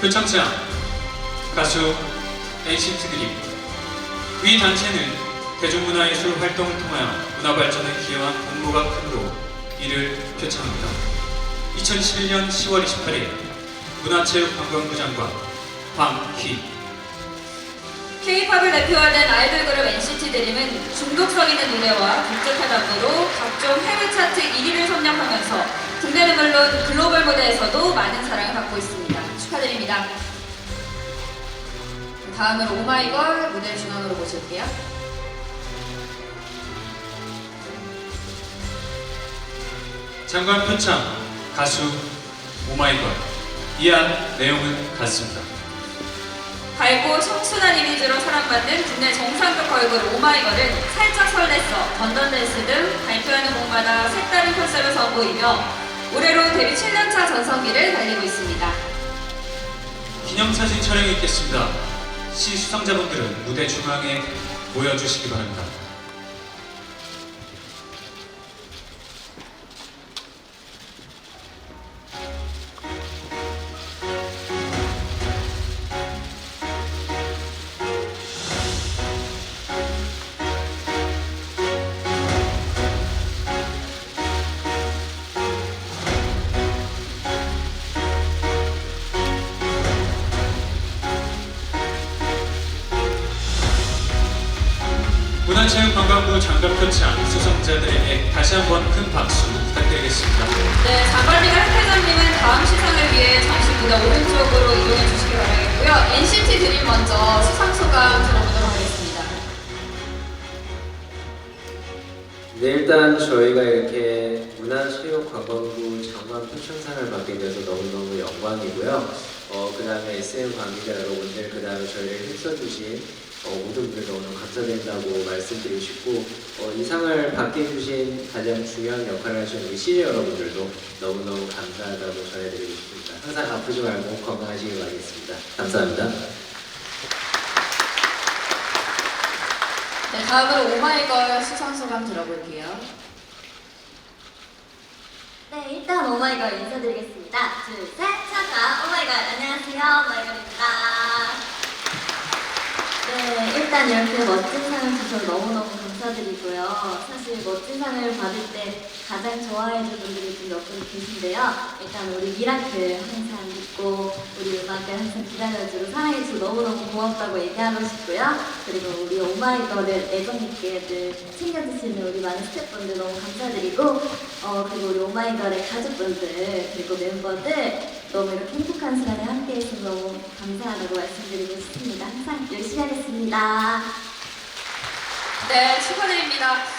표창장 가수 NCT 드림 위 단체는 대중문화예술 활동을 통하여 문화 발전에 기여한 공모가 크므로 이를 표창합니다. 2011년 10월 28일 문화체육관광부 장관 황희 K-팝을 대표하는 아이돌 그룹 NCT 드림은 중독성 있는 노래와 독특한 안무로 각종 해외 차트 1위를 점령하면서 국내는 물론 글로벌 무대에서도 많은 사랑을 받고 있습니다. 축하드립니다. 다음으로 오마이걸 무대 중앙으로 모실게요. 장관 표창 가수 오마이걸 이한 내용은 같습니다. 밝고 청순한 이미지로 사랑받는 국내 정상급 걸그룹 오마이걸은 살짝 설렜어, 던던댄스 등 발표하는 곡마다 색다른 컨셉을 선보이며 올해로 데뷔 7년차 전성기를 달리고. 기념사진 촬영이 있겠습니다. 시 수상자분들은 무대 중앙에 모여주시기 바랍니다. 문화체육관광부 장관 표창 수상자들에게 다시 한번 큰 박수 부탁드리겠습니다. 네, 장관리가 한태장님은 다음 시상을 위해 잠시 무대 오른쪽으로 이동해 주시기 바라겠고요. NCT 드림 먼저 수상 소감 들어보도록 하겠습니다. 네, 일단 저희가 이렇게 문화체육관광부 장관 표창상을 받게 돼서 너무너무 영광이고요. 어, 그 다음에 SM 관계자 여러분들, 그 다음에 저희를 힘써주신 어, 모든 분들 너무너무 감사드린다고 말씀드리고 싶고, 어, 이 상을 받게 해주신 가장 중요한 역할을 하신 우리 시리 여러분들도 너무너무 감사하다고 전해드리고 싶습니다. 항상 아프지 말고 건강하시길 바라겠습니다. 감사합니다. 네, 다음으로 오마이걸 수상 소감 들어볼게요. 네, 일단 오마이걸 인사드리겠습니다. 둘, 셋, 차가 오마이걸 안녕하세요, 오마이걸입니다. 네, 일단 이렇게 멋진 상을 주셔서 너무너무 감사드리고요. 사실 멋진 상을 받을 때 가장 좋아해줄 분들이 좀몇분 계신데요. 일단 우리 미라클 항상 믿고 우리 음악을 항상 기다려주고 사랑해주고 너무너무 고맙다고 얘기하고 싶고요. 그리고 우리 오마이걸을 애정있게 늘 챙겨주시는 우리 많은 스태프분들 너무 감사드리고 어, 그리고 우리 오마이걸의 가족분들 그리고 멤버들 너무 이렇게 행복한 시간에 함께해서 너무 감사하다고 말씀드리고 싶습니다. 항상 열심히 하겠습니다. 네, 축하드립니다.